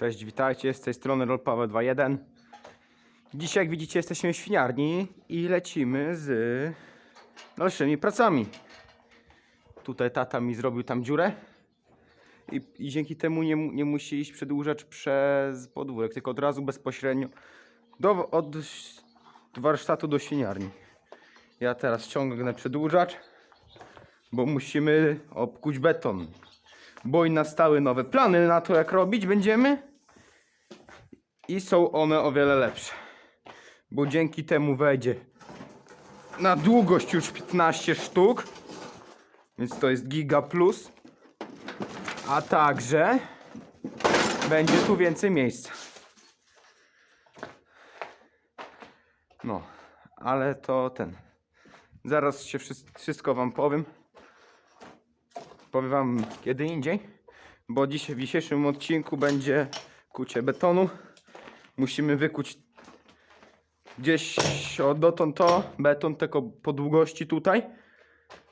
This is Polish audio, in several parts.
Cześć, witajcie, z tej strony Rolpawe 2.1 Dzisiaj jak widzicie jesteśmy w świniarni i lecimy z dalszymi pracami. Tutaj tata mi zrobił tam dziurę i, i dzięki temu nie, nie musi iść przedłużacz przez podwórek, tylko od razu bezpośrednio do, od warsztatu do świniarni. Ja teraz ciągnę przedłużacz, bo musimy obkuć beton. Bo i nastały nowe plany na to, jak robić. Będziemy. I są one o wiele lepsze. Bo dzięki temu wejdzie na długość już 15 sztuk. Więc to jest giga plus. A także będzie tu więcej miejsca. No, ale to ten. Zaraz się wszyst- wszystko wam powiem. Powiem wam kiedy indziej, bo dzisiaj w dzisiejszym odcinku będzie kucie betonu. Musimy wykuć gdzieś o dotąd to, beton tylko po długości tutaj,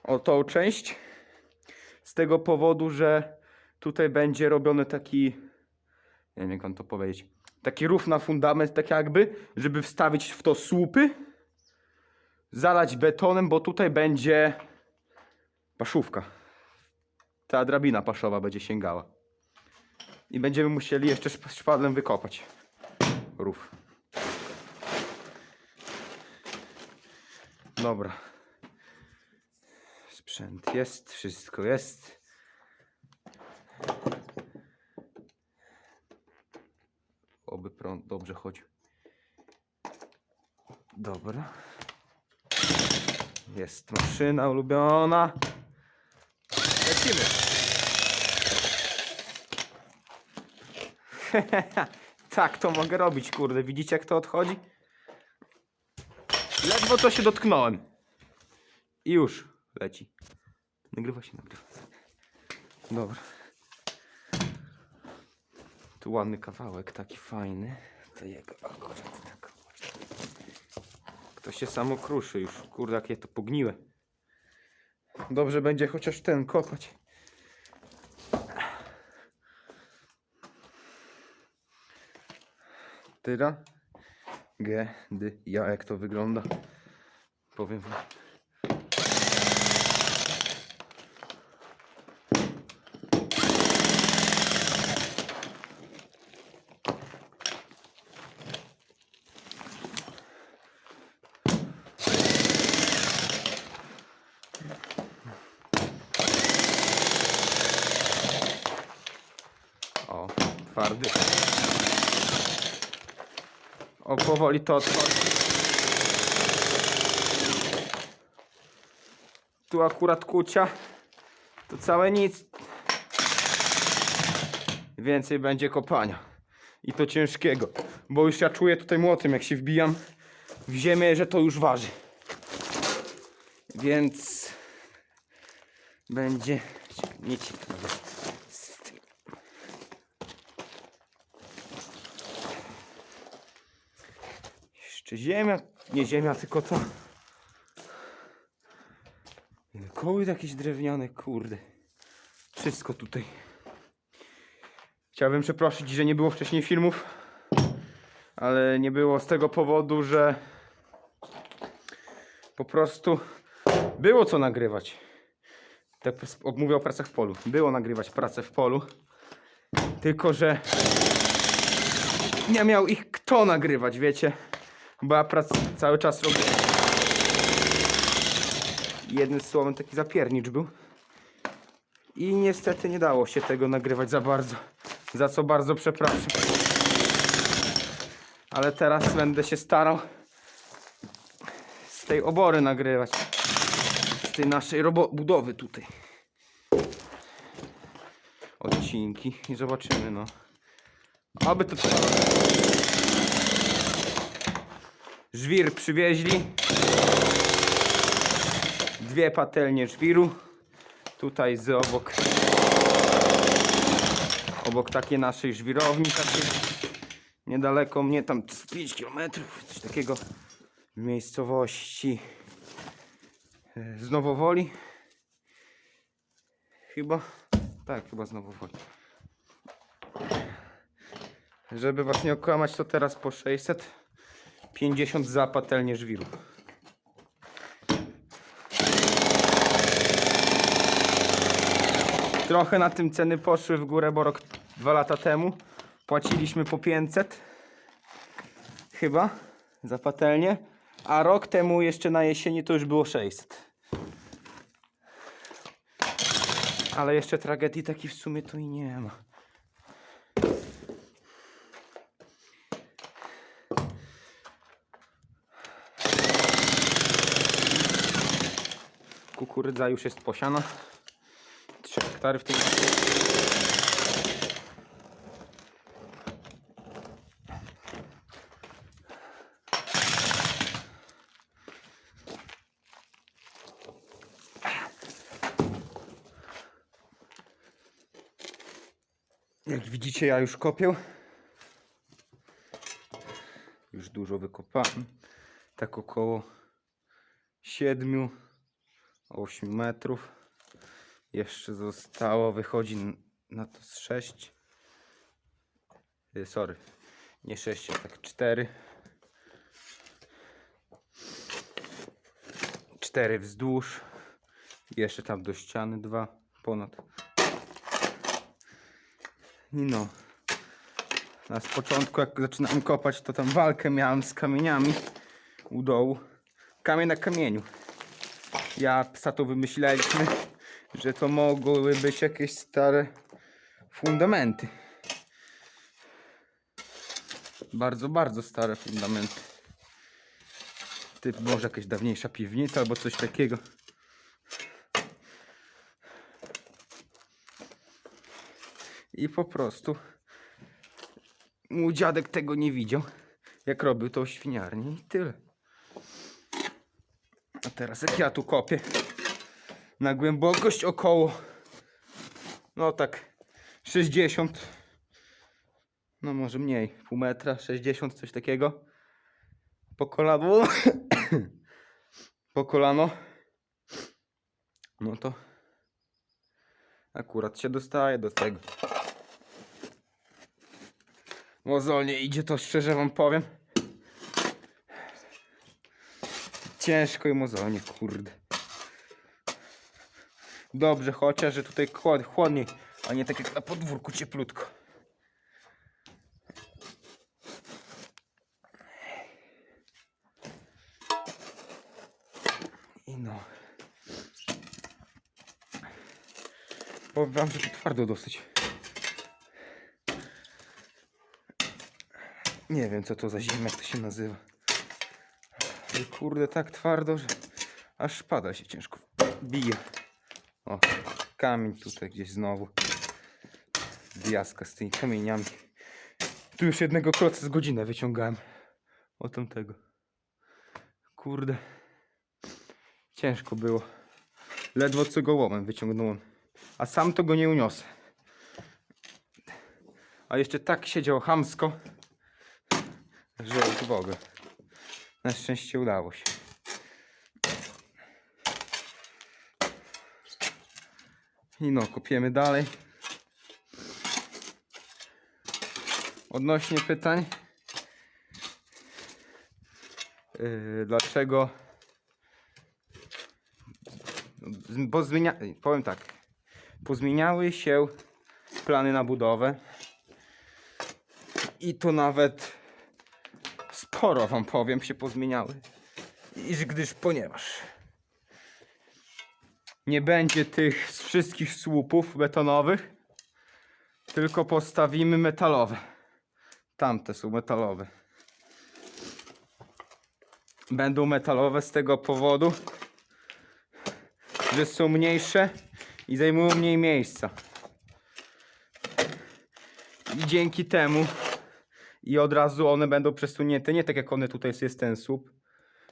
o tą część. Z tego powodu, że tutaj będzie robiony taki, nie wiem jak wam to powiedzieć, taki rów na fundament, tak jakby, żeby wstawić w to słupy, zalać betonem, bo tutaj będzie paszówka ta drabina paszowa będzie sięgała. I będziemy musieli jeszcze szp- szpadlem wykopać rów. Dobra. Sprzęt jest, wszystko jest. Oby prąd dobrze chodził. Dobra. Jest maszyna ulubiona. Lecimy. tak to mogę robić, kurde. Widzicie jak to odchodzi? Ledwo co się dotknąłem. I już leci. Nagrywa się, nagrywa. Dobra. Tu ładny kawałek, taki fajny. To jego akurat tak. To się samo kruszy już. Kurde, jakie to pogniłe. Dobrze będzie chociaż ten kopać. Tyra. G, ja jak to wygląda. Powiem wam. O, twardy. O, powoli to otworzy. Tu akurat kucia. To całe nic. Więcej będzie kopania. I to ciężkiego. Bo już ja czuję tutaj młotem, jak się wbijam w ziemię, że to już waży. Więc będzie nie ciekawe. z tym. Jeszcze ziemia, nie ziemia, tylko to. Koły jakieś drewniane, kurde. Wszystko tutaj. Chciałbym przeprosić, że nie było wcześniej filmów, ale nie było z tego powodu, że po prostu było co nagrywać. Tak mówię o pracach w polu. Było nagrywać pracę w polu, tylko że nie miał ich kto nagrywać, wiecie? Bo ja prac cały czas robię. Jednym słowem taki zapiernicz był. I niestety nie dało się tego nagrywać za bardzo. Za co bardzo przepraszam. Ale teraz będę się starał z tej obory nagrywać. Z tej naszej budowy tutaj. Odcinki i zobaczymy no. Aby to Żwir przywieźli. Dwie patelnie żwiru. Tutaj z obok. Obok takiej naszej żwirowni. Takiej niedaleko mnie, tam z 5 km. Coś takiego w miejscowości e, z Nowowoli. Chyba. Tak, chyba z Nowowoli. Żeby was nie okłamać, to teraz po 650 za patelnię żwiru. Trochę na tym ceny poszły w górę, bo rok, dwa lata temu płaciliśmy po 500 chyba za patelnię, a rok temu jeszcze na jesieni to już było 600. Ale jeszcze tragedii takiej w sumie to i nie ma. Kukurydza już jest posiana. 3 hektary w tym Jak widzicie, ja już kopię. Już dużo wykopałem. Tak około 7 8 metrów. Jeszcze zostało, wychodzi na to z 6. Y, Sorry, nie 6, a tak 4. 4 wzdłuż. Jeszcze tam do ściany dwa ponad. I no. Na początku jak zaczynałem kopać, to tam walkę miałem z kamieniami u dołu. Kamień na kamieniu. Ja psa to wymyśleliśmy, że to mogły być jakieś stare fundamenty. Bardzo, bardzo stare fundamenty. Typ może jakaś dawniejsza piwnica albo coś takiego. I po prostu mój dziadek tego nie widział, jak robił to w świniarni i tyle. Teraz jak ja tu kopię na głębokość około no tak 60 no może mniej, pół metra, 60 coś takiego. Po kolano po kolano. No to akurat się dostaje do tego. Mozolnie idzie to szczerze wam powiem Ciężko i mozolnie, kurde. Dobrze, chociaż, że tutaj chłod, chłodniej, a nie tak jak na podwórku cieplutko. I no. Powiem że to twardo dosyć. Nie wiem co to za ziemia, jak to się nazywa. Kurde, tak twardo, że aż pada się ciężko bije. O, kamień tutaj gdzieś znowu. Diaska z tymi kamieniami. Tu już jednego kloca z godzinę wyciągałem. O tamtego. Kurde. Ciężko było. Ledwo co go łomem wyciągnąłem. A sam to go nie uniosę. A jeszcze tak siedział hamsko, że w ogóle. Na szczęście udało się. I no, kopiemy dalej. Odnośnie pytań. Yy, dlaczego? Bo zmienia... Powiem tak. Pozmieniały się plany na budowę. I to nawet sporo wam powiem się pozmieniały. Iż gdyż ponieważ nie będzie tych wszystkich słupów betonowych, tylko postawimy metalowe. Tamte są metalowe. Będą metalowe z tego powodu, że są mniejsze i zajmują mniej miejsca. I dzięki temu i od razu one będą przesunięte, nie tak jak one tutaj jest ten słup,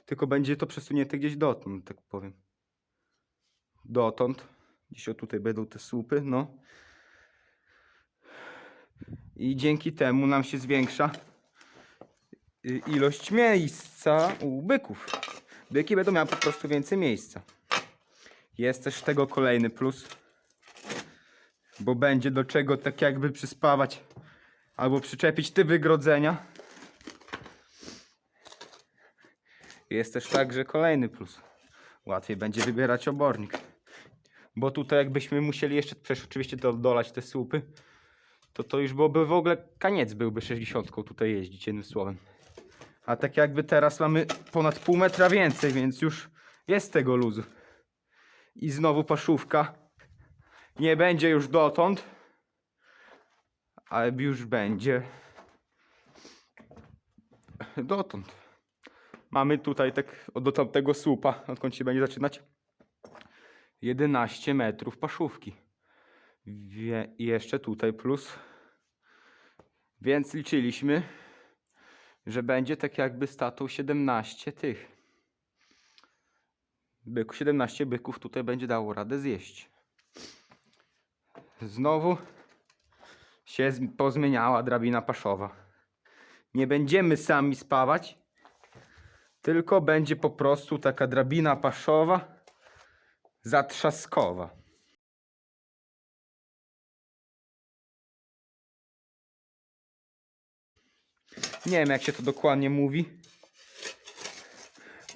tylko będzie to przesunięte gdzieś dotąd, tak powiem. Dotąd. Gdzieś o tutaj będą te słupy, no. I dzięki temu nam się zwiększa y, ilość miejsca u byków. Byki będą miały po prostu więcej miejsca. Jest też tego kolejny plus, bo będzie do czego tak jakby przyspawać Albo przyczepić te wygrodzenia. Jest też także kolejny plus. Łatwiej będzie wybierać obornik. Bo tutaj jakbyśmy musieli jeszcze przecież oczywiście do, dolać te słupy, to to już byłoby w ogóle kaniec byłby 60 tutaj jeździć jednym słowem. A tak jakby teraz mamy ponad pół metra więcej, więc już jest tego luzu. I znowu paszówka. Nie będzie już dotąd, ale już będzie dotąd. Mamy tutaj tak do tamtego słupa, odkąd się będzie zaczynać, 11 metrów paszówki. Wie, jeszcze tutaj plus. Więc liczyliśmy, że będzie tak jakby statą 17 tych. Byku, 17 byków tutaj będzie dało radę zjeść. Znowu się pozmieniała drabina paszowa. Nie będziemy sami spawać, tylko będzie po prostu taka drabina paszowa zatrzaskowa. Nie wiem jak się to dokładnie mówi,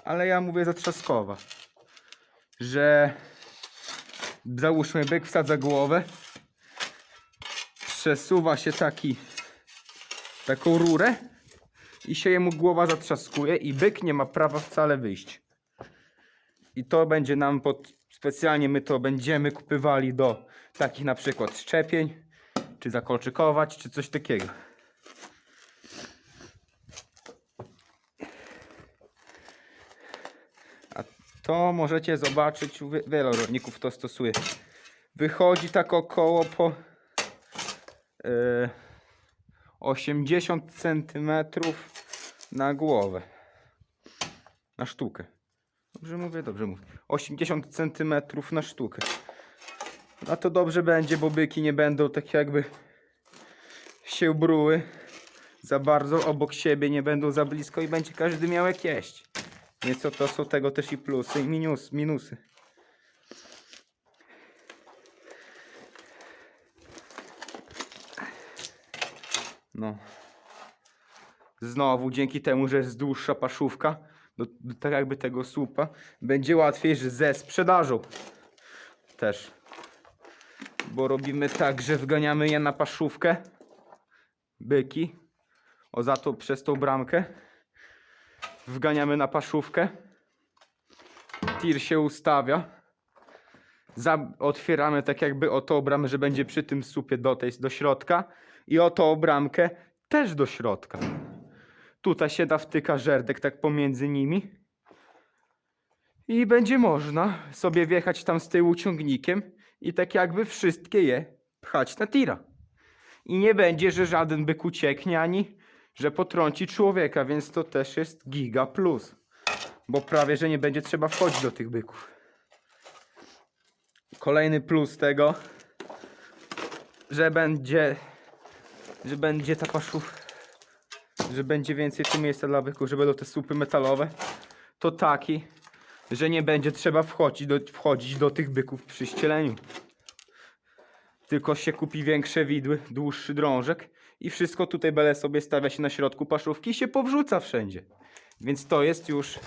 ale ja mówię zatrzaskowa. Że załóżmy byk wsadza głowę, przesuwa się taki taką rurę i się jemu głowa zatrzaskuje i byk nie ma prawa wcale wyjść. I to będzie nam pod specjalnie my to będziemy kupywali do takich na przykład szczepień, czy zakolczykować, czy coś takiego. A to możecie zobaczyć, wi- wielu rolników to stosuje. Wychodzi tak około po 80 centymetrów na głowę. Na sztukę. Dobrze mówię, dobrze mówię. 80 centymetrów na sztukę. A to dobrze będzie, bo byki nie będą tak jakby się bruły za bardzo obok siebie, nie będą za blisko i będzie każdy miał jak jeść. Więc to są tego też i plusy i minus, minusy. No. Znowu dzięki temu, że jest dłuższa paszówka, do, do tak jakby tego słupa, będzie łatwiej ze sprzedażą. Też. Bo robimy tak, że wganiamy je na paszówkę. Byki. O za to przez tą bramkę. Wganiamy na paszówkę. Tir się ustawia. Za, otwieramy tak jakby o tą bramę, że będzie przy tym słupie do tej, do środka. I o tą bramkę też do środka. Tutaj się da wtyka żerdek tak pomiędzy nimi. I będzie można sobie wjechać tam z tyłu ciągnikiem i tak jakby wszystkie je pchać na tira. I nie będzie, że żaden byk ucieknie, ani że potrąci człowieka, więc to też jest giga plus. Bo prawie, że nie będzie trzeba wchodzić do tych byków. Kolejny plus tego, że będzie, że będzie ta paszów, że będzie więcej tu miejsca dla byków, że będą te słupy metalowe, to taki, że nie będzie trzeba wchodzić do, wchodzić do tych byków przy ścieleniu. Tylko się kupi większe widły, dłuższy drążek i wszystko tutaj bele sobie stawia się na środku paszówki i się powrzuca wszędzie. Więc to jest już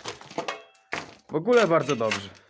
w ogóle bardzo dobrze.